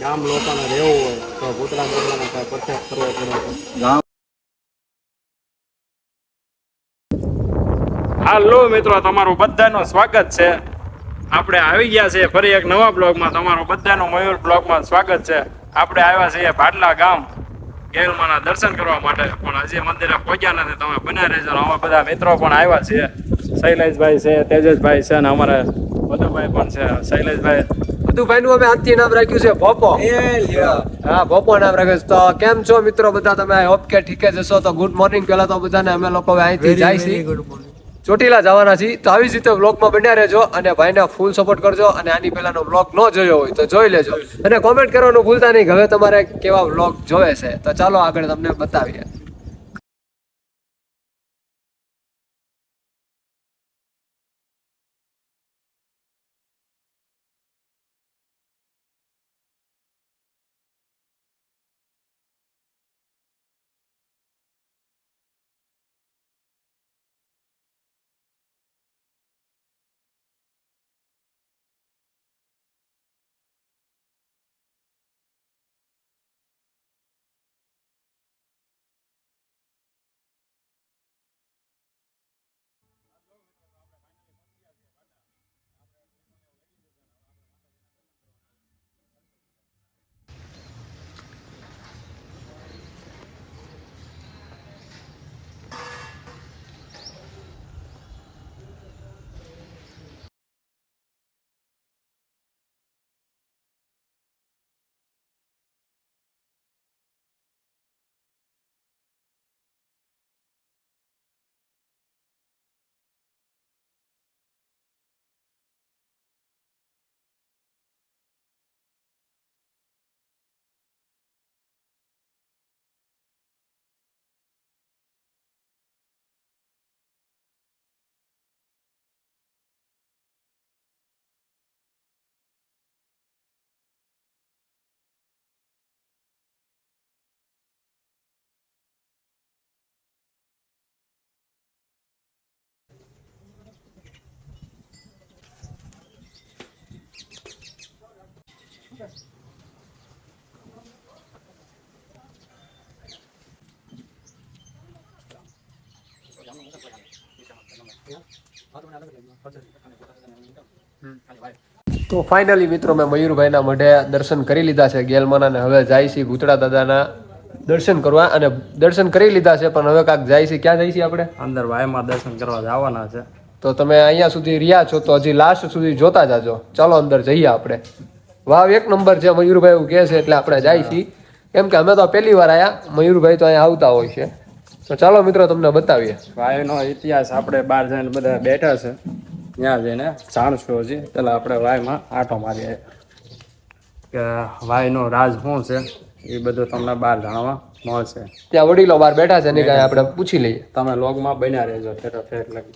ગામ લોકોને રહેવું હોય તો પૂતળા દાદાને કાંઈ પરચેસ કરવો પડે ગામ હાલો મિત્રો, તમારું બધાનું સ્વાગત છે. આપણે આવી ગયા છીએ ફરી એક નવા બ્લોગમાં. તમારું બધાનું મયુર બ્લોગમાં સ્વાગત છે. આપણે આવ્યા છીએ ભાડલા ગામ, ગેલમાના દર્શન કરવા માટે. પણ હજી મંદિરે પહોંચ્યા નથી. તમે બને રહેજો. અમે બધા મિત્રો પણ આવ્યા છીએ શૈલેષભાઈ છે, તેજસભાઈ છે અને અમારે વધુભાઈ પણ છે. શૈલેષભાઈ મધુભાઈ નું અમે આંતી નામ રાખ્યું છે ભોપો. હા ભોપો નામ રાખ્યું તો કેમ છો મિત્રો બધા? તમે હોપ કે ઠીક જ જશો તો ગુડ મોર્નિંગ પહેલા તો બધાને. અમે લોકો અહીંથી જાય છીએ. ચોટીલા જવાના છીએ. તો આવી જ રીતે બ્લોગમાં બન્યા રહેજો અને ભાઈને ફૂલ સપોર્ટ કરજો અને આની પહેલાનો બ્લોગ ન જોયો હોય તો જોઈ લેજો. અને કોમેન્ટ કરવાનું ભૂલતા નહીં. હવે તમારે કેવા વ્લોગ જોવે છે? તો ચાલો આગળ તમને બતાવીએ. તો ફાઇનલી મિત્રો મેં મયુરભાઈના મઢે દર્શન કરી લીધા છે ગેલમાના અને હવે જાય છે ભૂતળા દાદાના દર્શન કરવા અને દર્શન કરી લીધા છે પણ હવે કાંક જાય છે ક્યાં જાય છે આપણે? અંદર વાયમાં દર્શન કરવા જવાના છે. તો તમે અહીંયા સુધી રહ્યા છો તો હજી લાસ્ટ સુધી જોતા જાજો. ચાલો અંદર જઈએ આપણે. વાવ એક નંબર છે મયુરભાઈ એવું કહે છે એટલે આપણે જાય છીએ. કેમ કે અમે તો પહેલી વાર આવ્યા મયુરભાઈ તો અહીંયા આવતા હોય છે. તો ચાલો મિત્રો તમને બતાવીએ. વાયુનો ઇતિહાસ આપણે બહાર જઈને બધા બેઠા છે. ત્યાં જઈને જાણશું હજી. પેલા આપણે વાયમાં આંટો મારીએ. કે વાયનો રાજ શું છે? એ બધું તમને બહાર જાણવા મળશે. ત્યાં વડીલો બહાર બેઠા છે ને કાંઈ આપણે પૂછી લઈએ. તમે લોગમાં બન્યા રહેજો ફેર લગી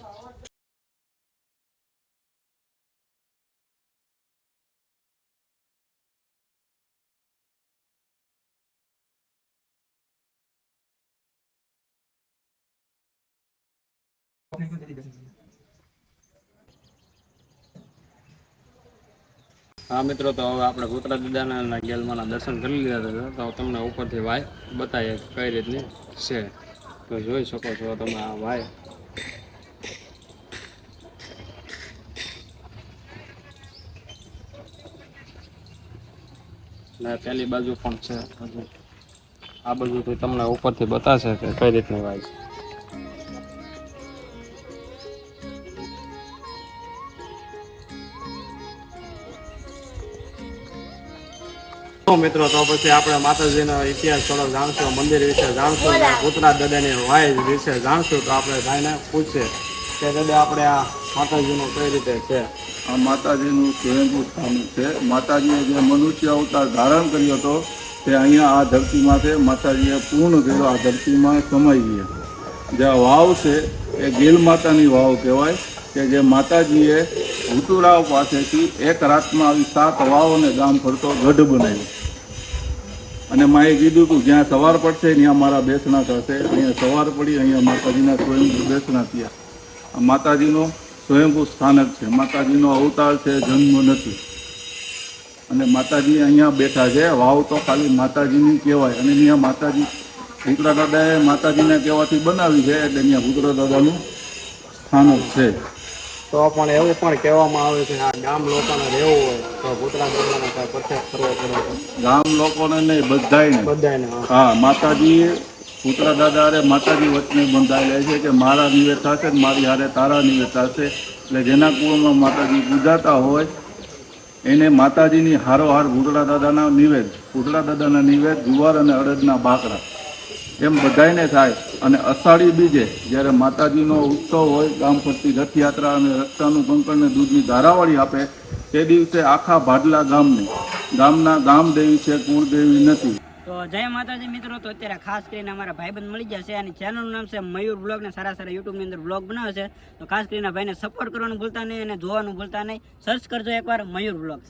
હા, મિત્રો, તો હવે આપણે ભૂતરા દાદાના ગેલમાના દર્શન કરી લીધા હતા, તો તમને ઉપરથી વાય બતાવીએ કઈ રીતની છે. તો જોઈ શકો છો તમે આ વાય. પેલી બાજુ પણ છે આ બાજુથી તમને ઉપરથી બતાશે કે કઈ રીતની વાય છે. મિત્રો, તો પછી આપણે માતાજીનો ઇતિહાસ થોડો જાણશું, મંદિર વિશે જાણશું અને ભૂતનાથ દાદાની વાય વિશે જાણશું, તો આપણે ભાઈને પૂછીએ કે દાદા, આપણે આ માતાજીનું કઈ રીતે છે? આ માતાજીનું સ્વયંભૂ સ્થાન છે. માતાજીએ જે મનુષ્ય અવતાર ધારણ કર્યો હતો, તે અહીંયા આ ધરતીમાં છે માતાજીએ પૂર્ણ કર્યો. આ ધરતીમાં સમાઈ ગયા જે આ વાવ છે, એ ગીલ માતાની વાવ કહેવાય, કે જે માતાજીએ ભૂતુરાવ પાસેથી એક રાતમાં આવી સાત વાવ અને ગામ ફરતો ગઢ બનાવ્યો. અને માએ કીધું હતું જ્યાં સવાર પડશે, ત્યાં મારા બેસણા થશે. અહીંયા સવાર પડી, અહીંયા માતાજીના સ્વયંભૂ બેસણા થયા. માતાજીનો સ્વયંભૂ સ્થાનક છે. માતાજીનો અવતાર છે, જન્મ નથી. અને માતાજી અહીંયા બેઠા છે. વાવ તો ખાલી માતાજીની કહેવાય. અને અહીંયા માતાજી, ભૂતરા દાદાએ માતાજીના કહેવાથી બનાવી છે, એટલે અહીંયા ભૂતરા દાદાનું સ્થાનક છે. તો પણ એવું પણ કહેવામાં આવે છે આ ગામ લોકોને રહેવું હોય તો ભૂતરા દાદાનો કાંઈ પરચેસ કરવો પડે ગામ લોકોને નહીં બધાને બધાને હા. માતાજી પુત્ર દાદા હારે માતાજી વચને બંધાયેલા છે કે મારા નિવેદ થશે ને મારી હારે તારા નિવેદ થશે. એટલે જેના કુળમાં માતાજી પૂજાતા હોય એને માતાજીની હારોહાર ભૂતળા દાદાના નિવેદ ભૂતળા દાદાના નિવેદ જુવાર અને અડદના બાકરા. એમ બધાને થાય. અને અષાઢી બીજે, જ્યારે માતાજીનો ઉત્સવ હોય, ગામ ફરતી રથયાત્રા અને રસ્તાનું કંકણને દૂધની ધારાવાળી આપે, તે દિવસે આખા ભાડલા ગામને, ગામના ગામ દેવી છે, કુળદેવી નથી. તો જય માતાજી મિત્રો, તો અત્યારે ખાસ કરીને અમારા ભાઈબંધ મળી જશે અને ચેનલનું નામ છે મયુર બ્લોગ ને સારા સારા યુટ્યુબની અંદર બ્લોગ બનાવે છે. તો ખાસ કરીને ભાઈને સપોર્ટ કરવાનું ભૂલતા નહીં અને જોવાનું ભૂલતા નહીં. સર્ચ કરજો એકવાર મયુર બ્લોગ.